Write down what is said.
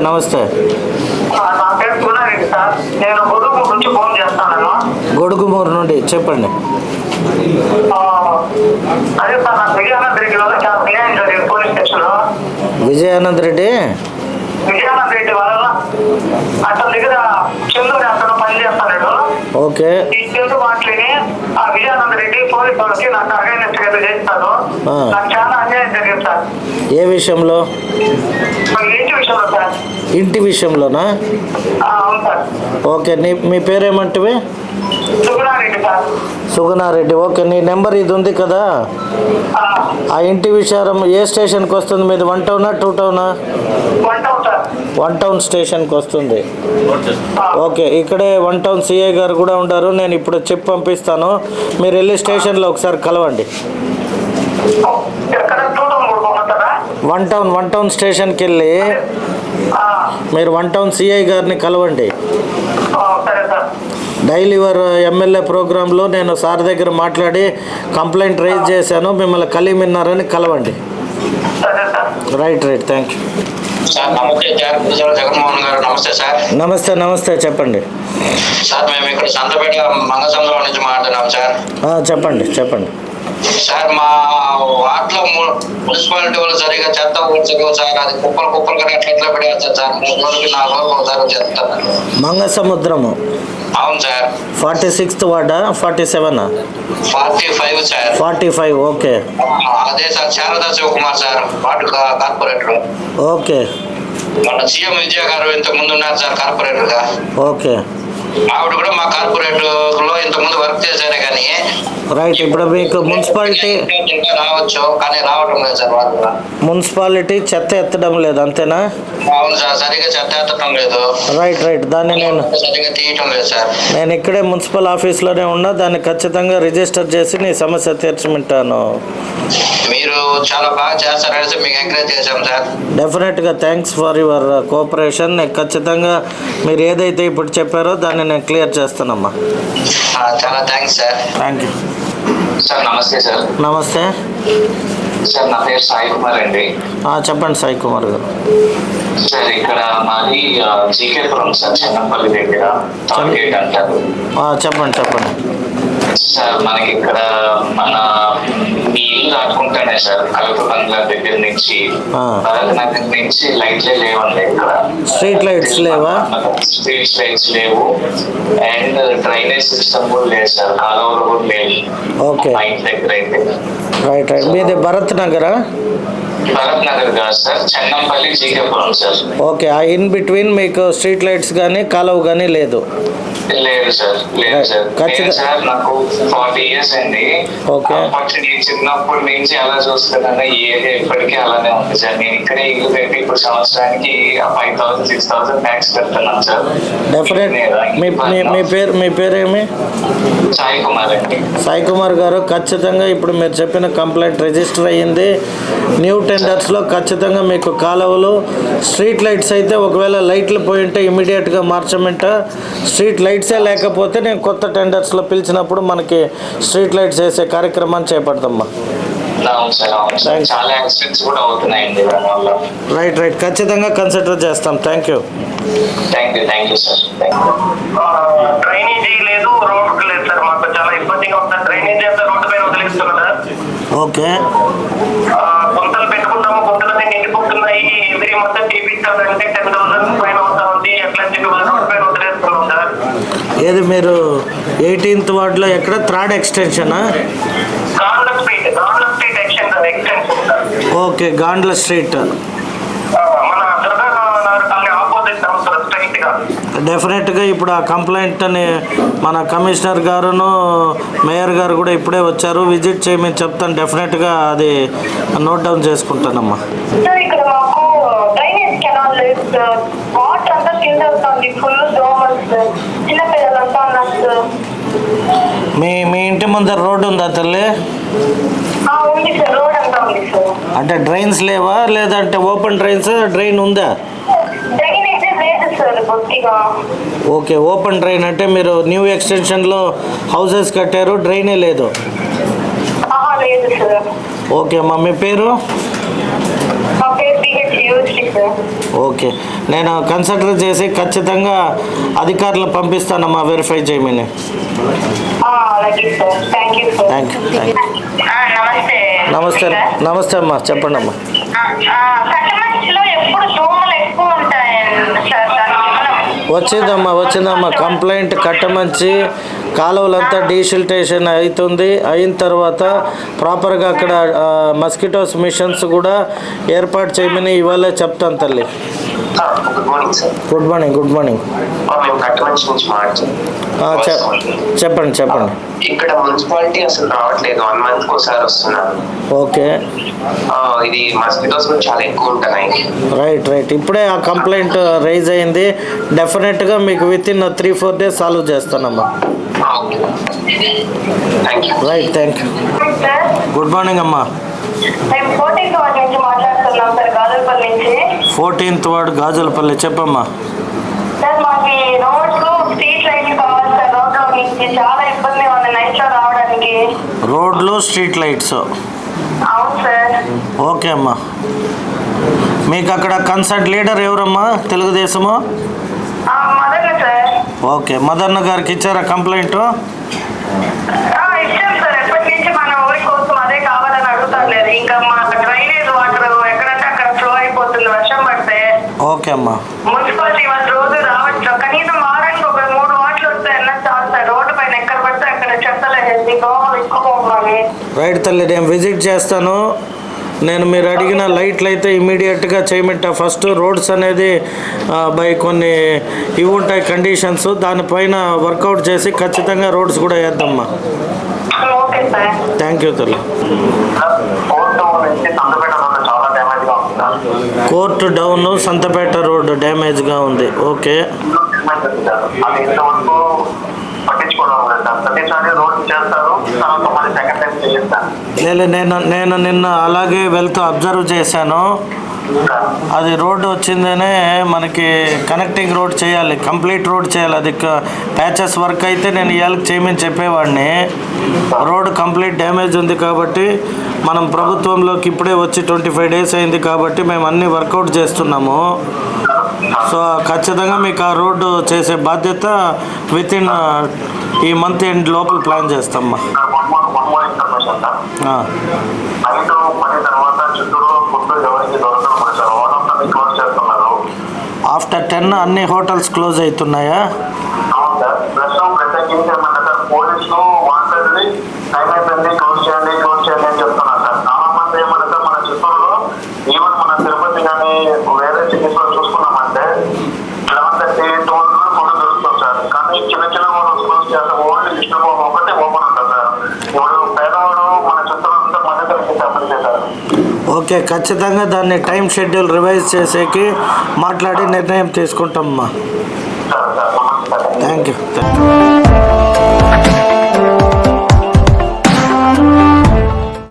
నమస్తే. నమస్తే గొడుగుమూరు నుండి చెప్పండి. విజయానంద రెడ్డి విజయానంద్ రెడ్డి? విజయానంద రెడ్డి వల్ల అతని దగ్గర చందు అనే అతను పని చేస్తాడు ఓకే. ఈ చందు మాటలని ఆ విజయానంద రెడ్డి పోలీస్ వాళ్ళకి నాకు అగైనెస్ట్గా చేస్తాడు ఆ. నాకు చాలా అన్యాయం జరిగింది సార్. ఏ విషయంలో? ఇంటి విషయంలోనా? ఓకే నీ మీ పేరేమంటివి? సుగుణారెడ్డి ఓకే నీ నెంబర్ ఇది ఉంది కదా? ఆ, ఇంటి విచారం ఏ స్టేషన్కి వస్తుంది మీది? వన్ టౌనా టూ టౌనా? వన్ టౌన్ స్టేషన్కి వస్తుంది. ఓకే ఇక్కడే వన్ టౌన్ సిఐ గారు కూడా ఉంటారు నేను ఇప్పుడు చెప్పి పంపిస్తాను. మీరు వెళ్ళి స్టేషన్లో ఒకసారి కలవండి. వన్ టౌన్ వన్ టౌన్ స్టేషన్కి వెళ్ళి మీరు వన్ టౌన్ సిఐ గారిని కలవండి. ఆ, సరే సార్. డైలీ యువర్ ఎమ్మెల్యే ప్రోగ్రాంలో నేను సార్ దగ్గర మాట్లాడి కంప్లైంట్ రైజ్ చేశాను మిమ్మల్ని కలిమిన్నారని కలవండి. సరే sir. Right right thank you. Sir నమస్తే నమస్తే చెప్పండి. సార్ మేము ఇక్కడ సంతపేట నుంచి మాట్లాడుతున్నాం సార్. ఆ, చెప్పండి చెప్పండి. సార్ మా ము- మున్సిపాలిటీ వాళ్ళు సరిగా చెత్త ఊడ్చరు సార్ అది కుప్పలు కుప్పలు కూడా ఎట్లా ఎట్లా పెడతారు సార్? మూడు రోజులకి నాలుగు రోజులు ఒకసారి చెప్తారు మంగసముద్రము. అవును సార్. ఫార్టీ సిక్స్త్ వార్డా forty సెవెనా? Forty five sir. Forty five okay. అదే sir Sharada Sivakumar sir ward corporator. Okay. మన సీఎం విజయ గారు ఇంతకు ముందు ఉన్నారు సార్ కార్పొరేటర్గా ఓకే. ఆవిడ కూడా మా కార్పొరేటర్లో ఇంతకు ముందు వర్క్ చేశారే కానీ రైట్ ఇప్పుడు మీకు మున్సిపాలిటీ రావచ్చు కానీ రావటం లేదు సార్ వాళ్ళు. మున్సిపాలిటీ చెత్త ఎత్తడం లేదు అంతేనా? అవును సార్ సరిగా చెత్త ఎత్తడం లేదు. రైట్ రైట్ దాన్ని నేను సరిగా తీయటం లేదు సార్. నేను ఇక్కడే మున్సిపల్ ఆఫీస్లోనే ఉన్నా దాన్ని ఖచ్చితంగా రిజిస్టర్ చేసి నీ సమస్య తీర్చమంటాను. మీరు చాలా బాగా చేస్తారనేసి మీకు ఎంకరేజ్ చేశాం సార్. డెఫినెట్గా థ్యాంక్స్ ఫర్ యువర్ కోఆపరేషన్ ఖచ్చితంగా మీరు ఏదైతే ఇప్పుడు చెప్పారో దాన్ని నేను క్లియర్ చేస్తానమ్మా. చాలా thanks sir. Thank you sir నమస్తే సార్. నమస్తే. సార్ నా పేరు సాయి కుమార్ అండి. చెప్పండి సాయి కుమార్ గారు. సార్ ఇక్కడ మాది జీకేపురం సార్ చెన్నపల్లి దగ్గర టార్గెట్ అంటారు. చెప్పండి చెప్పండి. సార్ మనకి ఇక్కడ మన దాటుకుంటానే సార్. కలప బంగ్లా దగ్గర నుంచి. భరత్ నగర్ నుంచి లైట్లే లేవండి ఇక్కడ. స్ట్రీట్ లైట్స్ లేవా? స్ట్రీట్ లైట్స్ లేవు. డ్రైనేజ్ సిస్టమ్ కూడా లేదు సార్. కాలువలు కూడా లేవు. ఓకే. మా ఇంటి దగ్గర అయితే. Right right. మీది భరత్ నగరా? భరత్ నగర్ కాదు sir. Chennampalli GK Puram sir. Okay ah in between మీకు స్ట్రీట్ లైట్స్ కానీ కాలువ కానీ లేదు? లేదు సార్. లేదు సార్. ఖచ్చితంగా- నేను సార్. నాకు ఫార్టీ ఇయర్స్ అండి. అప్పటి నుంచి చిన్నప్పటి నుంచి అలా చూస్తున్నాను. ఈ ఏరియా ఇప్పటికీ అలానే ఉంది సార్. నేను ఇక్కడే ఇల్లు కట్టి ఇప్పుడు సంవత్సరానికి five thousand six thousand tax కడుతున్నాను సార్. డెఫినెట్ మీ మీ మీ పేరు మీ పేరేమి? సాయి కుమార్ అండి. సాయి కుమార్ గారు ఖచ్చితంగా ఇప్పుడు మీరు చెప్పిన కంప్లైంట్ రిజిస్టర్ అయ్యింది. న్యూ టెండర్స్లో ఖచ్చితంగా మీకు కాలువలు స్ట్రీట్ లైట్స్ అయితే ఒకవేళ లైట్లు పోయి ఉంటే ఇమీడియట్గా మార్చమంట. స్ట్రీట్ లైట్సే లేకపోతే నేను కొత్త టెండర్స్లో పిలిచినప్పుడు మనకి స్ట్రీట్ లైట్స్ వేసే కార్యక్రమాన్ని చేపడతామ్మా రైట్ రైట్ ఖచ్చితంగా కన్సిడర్ చేస్తాం. Thank you thank you thank you sir drainage లేదు రోడ్ లేదు సార్ మాకు. చాలా ఇబ్బందిగా ఉంది సార్. డ్రైనేజీ అంతా రోడ్డు పైన వదిలేస్తున్నారు సార్ ఓకే గుంతలు పెట్టుకుంటాము. గుంతలన్నీ నిండిపోతున్నాయి. ఎవ్రీ మంత్ తీపించాలంటే టెన్ థౌసండ్ పైన అవుతా ఉంది ఎట్లా అని చెప్పి వాళ్ళు రోడ్డు పైన వదిలేస్తున్నాం సార్. ఏది మీరు ఎయిటీన్త్ వార్డులో ఎక్కడ? థర్డ్ ఎక్స్టెన్షనా ఓకే గాండ్ల స్ట్రీట్. డెఫినెట్గా ఇప్పుడు ఆ కంప్లైంట్ని మన కమిషనర్ గారును మేయర్ గారు కూడా ఇప్పుడే వచ్చారు. విజిట్ చేయమని చెప్తాను. డెఫినెట్గా అది నోట్ డౌన్ చేసుకుంటానమ్మా. మీ మీ ఇంటి ముందర రోడ్డు ఉందా తల్లి? ఆ, ఉంది సార్ రోడ్ అంతా ఉంది సార్ అంటే డ్రైన్స్ లేవా? లేదంటే ఓపెన్ డ్రైన్స్ డ్రైన్ ఉందా? ఓకే ఓపెన్ డ్రైన్ అంటే మీరు న్యూ ఎక్స్టెన్షన్లో హౌసెస్ కట్టారు డ్రైనే లేదు. ఆహా లేదు సార్. ఓకే అమ్మా మీ పేరు? ఓకే నేను కన్సిడర్ చేసి ఖచ్చితంగా అధికారులు పంపిస్తానమ్మా వెరిఫై చేయమని. థ్యాంక్ యూ నమస్తే. నమస్తే నమస్తే. అమ్మా చెప్పండి అమ్మా వచ్చిందమ్మా వచ్చిందమ్మా. కంప్లైంట్ కట్టమంచి కాలువలంతా డీసిల్టేషన్ అవుతుంది అయిన తర్వాత ప్రాపర్గా అక్కడ మస్కిటోస్ మిషన్స్ కూడా ఏర్పాటు చేయమని ఇవాళ చెప్తాను తల్లి. Good morning sir good morning good morning మేము కట్టమంచి నుంచి ఆ, చె- చెప్పండి చెప్పండి. ఇక్కడ మున్సిపాలిటీ అసలు రావట్లేదు. వన్ మంత్ ఒకసారి వస్తున్నారు. ఓకే. ఆ, ఇది మస్కిటోస్ చాలా ఎక్కువ ఉంటున్నాయి. రైట్ రైట్ ఇప్పుడే ఆ కంప్లైంట్ రైజ్ అయింది. డెఫినెట్గా మీకు within three four days solve చేస్తానమ్మా right thank you good morning అమ్మా. మేము వార్డ్ నుంచి మాట్లాడుతున్నాం సార్ గాజులపల్లి నుంచి. ఫోర్టీన్త్ వార్డ్ గాజులపల్లి చెప్పమ్మా. సార్ మాకు ఈ రోడ్స్ స్ట్రీట్ లైట్స్ కావాలి సార్. రోడ్లో నుంచి చాలా ఇబ్బంది ఉంది నైట్లో రావడానికి. రోడ్లు స్ట్రీట్ లైట్స్. అవును సార్. ఓకే అమ్మా. మీకు అక్కడ కన్సర్ట్ లీడర్ ఎవరమ్మా తెలుగుదేశము? ఆ, మదన్ సార్. ఓకే మదన్న గారికి ఇచ్చారా కంప్లైంట్? ఆ, ఇచ్చాం సార్. ఎప్పటి నుంచి మన ఊరి కోసం అదే కావాలని అడుగుతారు లేదు. ఇంకా మా ఓకే అమ్మా. మున్సిపాలిటీ వాళ్ళు రోజు రావచ్చు. కనీసం వారానికి ఒక మూడు వాటిలు వస్తాయన్నా చాలు సార్. రోడ్డు పైన ఎక్కడ పడితే అక్కడ దోమలు ఎక్కువ రైట్ తల్లి నేను విజిట్ చేస్తాను. నేను మీరు అడిగిన లైట్లు అయితే ఇమీడియట్గా చేయమంటా. ఫస్ట్ రోడ్స్ అనేది బై కొన్ని ఇవి ఉంటాయి కండిషన్స్ దానిపైన వర్కౌట్ చేసి ఖచ్చితంగా రోడ్స్ కూడా వేద్దామ్మా ఓకే సార్. థ్యాంక్ యూ తల్లి కోర్టు నుంచి సంతపేట రోడ్డు చాలా డ్యామేజ్గా ఉంది sir court down Santhapeta road డ్యామేజ్గా ఉంది. ఓకే. నేను నేను నిన్న అలాగే వెళ్తూ అబ్జర్వ్ చేశాను. అది రోడ్డు వచ్చిందనే మనకి కనెక్టింగ్ రోడ్ చేయాలి కంప్లీట్ రోడ్ చేయాలి. అది ప్యాచెస్ వర్క్ అయితే నేను ఇవాళకి చేయమని చెప్పేవాడిని. రోడ్ కంప్లీట్ డ్యామేజ్ ఉంది కాబట్టి మనం ప్రభుత్వంలోకి ఇప్పుడే వచ్చి ట్వంటీ ఫైవ్ డేస్ అయింది కాబట్టి మేము అన్ని వర్కౌట్ చేస్తున్నాము. సో ఖచ్చితంగా మీకు ఆ రోడ్డు చేసే బాధ్యత విత్ ఇన్ ఈ మంత్ ఎండ్ లోపల ప్లాన్ చేస్తామ్మా. నైట్ పని తర్వాత చుట్టూరు ఆఫ్టర్ టెన్ అన్ని హోటల్స్ క్లోజ్ అవుతున్నాయా? ప్లస్ ప్రత్యేకించి ఏమంటే సార్ పోలీసులు వాంటెడ్ టైం అయిపోయింది క్లోజ్ చేయండి క్లోజ్ చేయండి అని చెప్తున్నారు సార్ చాలా మంది ఏమంటే సార్ మన చిత్తూరులో ఈవెన్ మన తిరుపతి కానీ వేరే సిటీస్లో చూసుకున్నామంటే లెవెన్ థర్టీ ట్వెల్వ్ కూడా దొరుకుతుంది సార్ కానీ చిన్న చిన్న హోటల్స్ క్లోజ్ చేస్తారు ఓన్లీ విష్ణు ఒకటే ఓపెన్ ఉంటుంది సార్ ఇప్పుడు పేదవాడు మన చిత్తూరు అంతా మధ్య తరగతి ఫ్యామిలీ సార్ ఓకే ఖచ్చితంగా దాన్ని టైం షెడ్యూల్ రివైజ్ చేసేకి మాట్లాడి నిర్ణయం సార్ థ్యాంక్ యూ